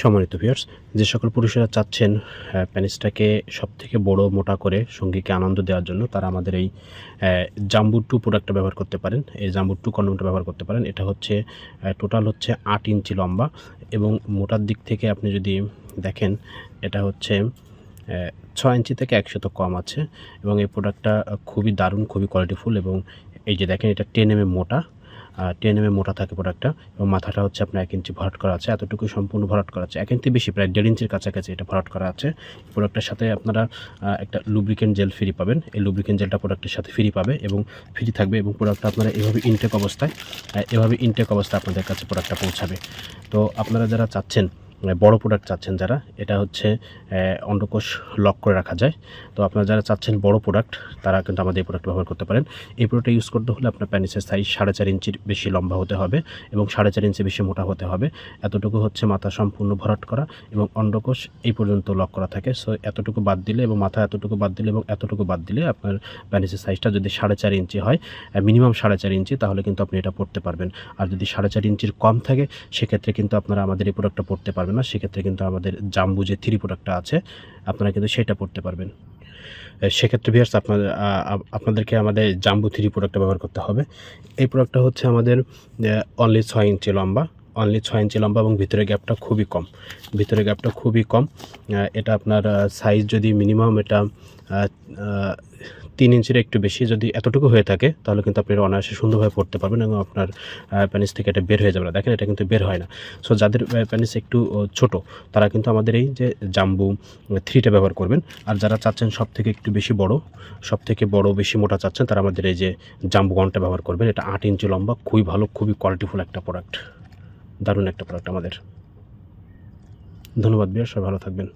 সম্মানিত ভিউয়ার্স যে সকল পুরুষেরা চাচ্ছেন প্যানিসটাকে সব থেকে বড়, মোটা করে সঙ্গীকে আনন্দ দেওয়ার জন্য, তারা আমাদের এই জাম্বু টু প্রোডাক্টটা ব্যবহার করতে পারেন। এই জাম্বু টু কন্ডোমটা ব্যবহার করতে পারেন। এটা হচ্ছে টোটাল হচ্ছে আট ইঞ্চি লম্বা এবং মোটার দিক থেকে আপনি যদি দেখেন, এটা হচ্ছে ছ ইঞ্চি থেকে একশো তো কম আছে এবং এই প্রোডাক্টটা খুবই দারুণ, খুবই কোয়ালিটিফুল এবং এই যে দেখেন, এটা টেন এম মোটা। টেন এম মোটা থাকে প্রোডাক্টটা এবং মাথাটা হচ্ছে আপনার এক ইঞ্চি ভরাট করা আছে। এতটুকু সম্পূর্ণ ভরাট করা আছে। এক ইঞ্চি বেশি, প্রায় দেড় ইঞ্চির কাছাকাছি এটা ভরাট করা আছে। প্রোডাক্টের সাথে আপনারা একটা লুব্রিকেন্ট জেল ফ্রি পাবেন। এই লুব্রিকেন্ট জেলটা প্রোডাক্টের সাথে ফ্রি পাবে এবং ফ্রি থাকবে এবং প্রোডাক্টটা আপনারা এভাবে ইনটেক অবস্থায় এভাবে ইনটেক অবস্থায় আপনাদের কাছে প্রোডাক্টটা পৌঁছাবে। তো আপনারা যারা চাচ্ছেন বড় প্রোডাক্ট চাচ্ছেন যারা, এটা হচ্ছে অন্ডকোষ লক করে রাখা যায়। তো আপনারা যারা চাচ্ছেন বড় প্রোডাক্ট তারা কিন্তু আমাদের এই প্রোডাক্ট ব্যবহার করতে পারেন। এই প্রোডাক্টটা ইউজ করতে হলে আপনার প্যানিসের সাইজ সাড়ে চার ইঞ্চির বেশি লম্বা হতে হবে এবং সাড়ে চার ইঞ্চি বেশি মোটা হতে হবে। এতটুকু হচ্ছে মাথা সম্পূর্ণ ভরাট করা এবং অন্ডকোষ এই পর্যন্ত লক করা থাকে। সো এতটুকু বাদ দিলে এবং মাথা এতটুকু বাদ দিলে এবং এতটুকু বাদ দিলে আপনার প্যানিসের সাইজটা যদি সাড়ে চার ইঞ্চি হয় মিনিমাম সাড়ে চার ইঞ্চি, তাহলে কিন্তু আপনি এটা পড়তে পারবেন। আর যদি সাড়ে চার ইঞ্চির কম থাকে, সেক্ষেত্রে কিন্তু আপনারা আমাদের এই প্রোডাক্টটা পড়তে পারবেন। না সেক্ষেত্রে কিন্তু আমাদের জাম্বু যে থ্রি প্রোডাক্টটা আছে, আপনারা কিন্তু সেটা পড়তে পারবেন। সেক্ষেত্রে ভিয়ার্স আপনাদের আপনাদেরকে আমাদের জাম্বু থ্রি প্রোডাক্টটা ব্যবহার করতে হবে। এই প্রোডাক্টটা হচ্ছে আমাদের অনলি ছয় ইঞ্চি লম্বা। অনলি ছয় ইঞ্চি লম্বা এবং ভিতরে গ্যাপটা খুবই কম। ভিতরে গ্যাপটা খুবই কম। এটা আপনার সাইজ যদি মিনিমাম এটা তিন ইঞ্চির একটু বেশি যদি এতটুকু হয়ে থাকে, তাহলে কিন্তু আপনি অনায়াসে সুন্দরভাবে পড়তে পারবেন এবং আপনার প্যানিস থেকে এটা বের হয়ে যাবে না। দেখেন, এটা কিন্তু বের হয় না। সো যাদের প্যানিস একটু ছোট, তারা কিন্তু আমাদের এই যে জাম্বু থ্রিটা ব্যবহার করবেন। আর যারা চাচ্ছেন সব থেকে একটু বেশি বড় সব থেকে বড়, বেশি মোটা চাচ্ছেন, তারা আমাদের এই যে জাম্বু গনটা ব্যবহার করবেন। এটা আট ইঞ্চি লম্বা, খুবই ভালো, খুবই কোয়ালিটিফুল একটা প্রোডাক্ট দারুণ একটা প্রোডাক্ট আমাদের। ধন্যবাদ বিয়ার সবাই ভালো থাকবেন।